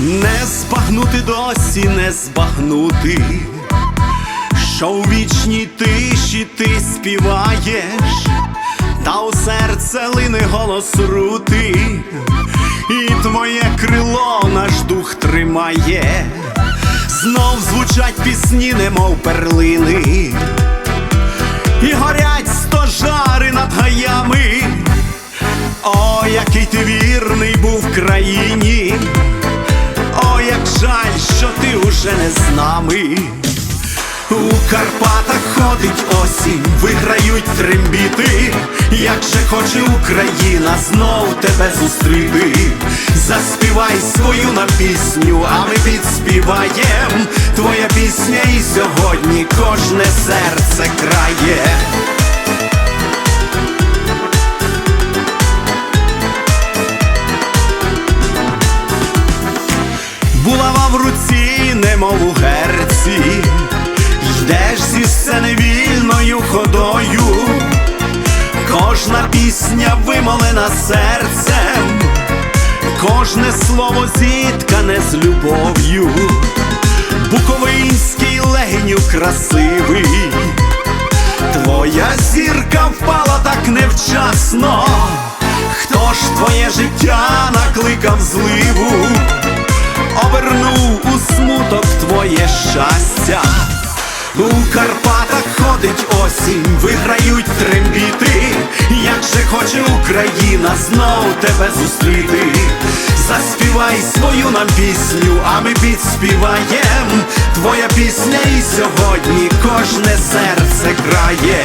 Не збагнути досі, не збагнути, що у вічній тиші ти співаєш, та у серце лине голос рути, і твоє крило наш дух тримає, знов звучать пісні, немов перлини, і горять стожари над гаями. О, який ти вірний був країні, уже не з нами. У Карпатах ходить осінь, виграють трембіти, як же хоче Україна знов тебе зустріти. Заспівай свою нам пісню, а ми підспіваєм. Твоя пісня і сьогодні кожне серце крає. Немов у герці, йдеш зі сцени вільною ходою, кожна пісня вимолена серцем, кожне слово зіткане з любов'ю, Буковинський легеню красивий, твоя зірка впала так невчасно, хто ж твоє життя накликав зливу? обернув смуток твоє щастя. У Карпатах ходить осінь, виграють трембіти, як же хоче Україна знов тебе зустріти. Заспівай свою нам пісню, а ми підспіваєм. Твоя пісня і сьогодні кожне серце крає.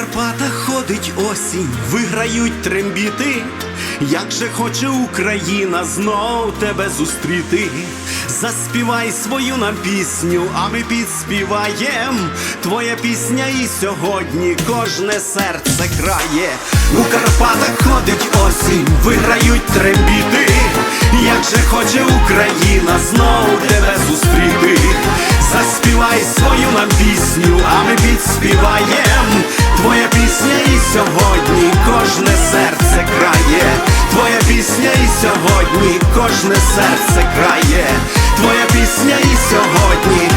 Карпатах ходить осінь, виграють трембіти, як же хоче Україна знов тебе зустріти. Заспівай свою нам пісню, а ми підспіваєм. Твоя пісня і сьогодні кожне серце крає. У Карпатах ходить осінь, виграють трембіти, як же хоче Україна знов тебе зустріти. Заспівай свою нам пісню, а ми підспіваєм. Твоя пісня і сьогодні кожне серце крає. Твоя пісня і сьогодні кожне серце крає. Твоя пісня і сьогодні